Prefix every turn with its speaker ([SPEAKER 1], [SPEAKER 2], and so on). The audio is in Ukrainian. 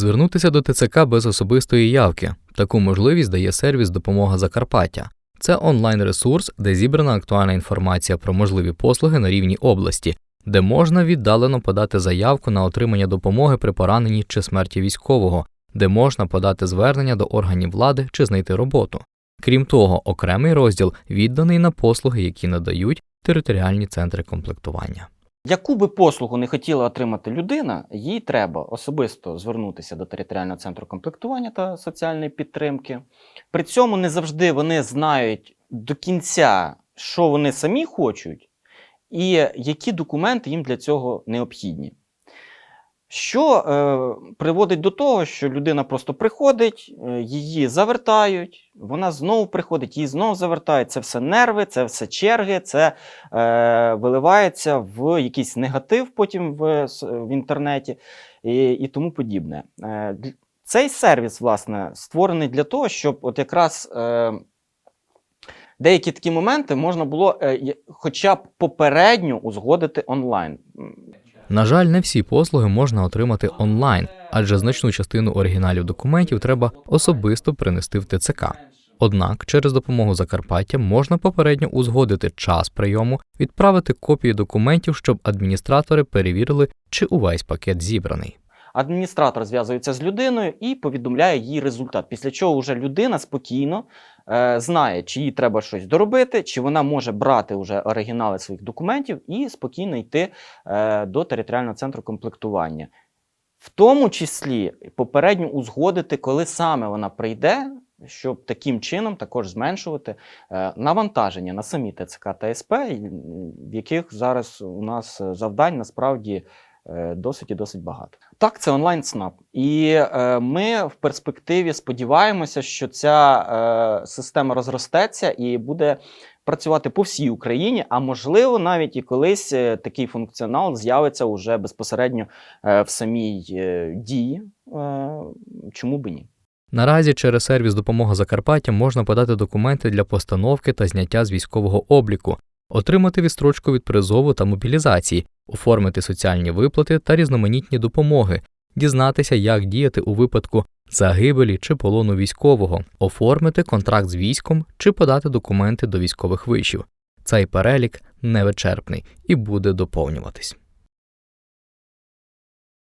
[SPEAKER 1] Звернутися до ТЦК без особистої явки. Таку можливість дає сервіс Допомога Закарпаття. Це онлайн-ресурс, де зібрана актуальна інформація про можливі послуги на рівні області, де можна віддалено подати заявку на отримання допомоги при пораненні чи смерті військового, де можна подати звернення до органів влади чи знайти роботу. Крім того, окремий розділ відданий на послуги, які надають територіальні центри комплектування.
[SPEAKER 2] Яку би послугу не хотіла отримати людина, їй треба особисто звернутися до територіального центру комплектування та соціальної підтримки. При цьому не завжди вони знають до кінця, що вони самі хочуть, і які документи їм для цього необхідні. Що е, приводить до того, що людина просто приходить, е, її завертають, вона знову приходить, її знову завертають. Це все нерви, це все черги, це е, виливається в якийсь негатив потім в, в інтернеті і, і тому подібне. Е, цей сервіс, власне, створений для того, щоб от якраз е, деякі такі моменти можна було е, хоча б попередньо узгодити онлайн.
[SPEAKER 1] На жаль, не всі послуги можна отримати онлайн, адже значну частину оригіналів документів треба особисто принести в ТЦК. Однак через допомогу Закарпаття можна попередньо узгодити час прийому, відправити копії документів, щоб адміністратори перевірили, чи увесь пакет зібраний.
[SPEAKER 2] Адміністратор зв'язується з людиною і повідомляє їй результат. Після чого вже людина спокійно е, знає, чи їй треба щось доробити, чи вона може брати вже оригінали своїх документів і спокійно йти е, до територіального центру комплектування. В тому числі попередньо узгодити, коли саме вона прийде, щоб таким чином також зменшувати е, навантаження на самі ТЦК та СП, в яких зараз у нас е, завдань насправді досить і досить багато. Так, це онлайн СНАП. І е, ми в перспективі сподіваємося, що ця е, система розростеться і буде працювати по всій Україні, а можливо, навіть і колись е, такий функціонал з'явиться уже безпосередньо е, в самій е, дії. Е, чому би ні?
[SPEAKER 1] Наразі через сервіс Допомога Закарпаття можна подати документи для постановки та зняття з військового обліку, отримати відстрочку від призову та мобілізації, оформити соціальні виплати та різноманітні допомоги, дізнатися, як діяти у випадку загибелі чи полону військового, оформити контракт з військом чи подати документи до військових вишів. Цей перелік невичерпний і буде доповнюватись.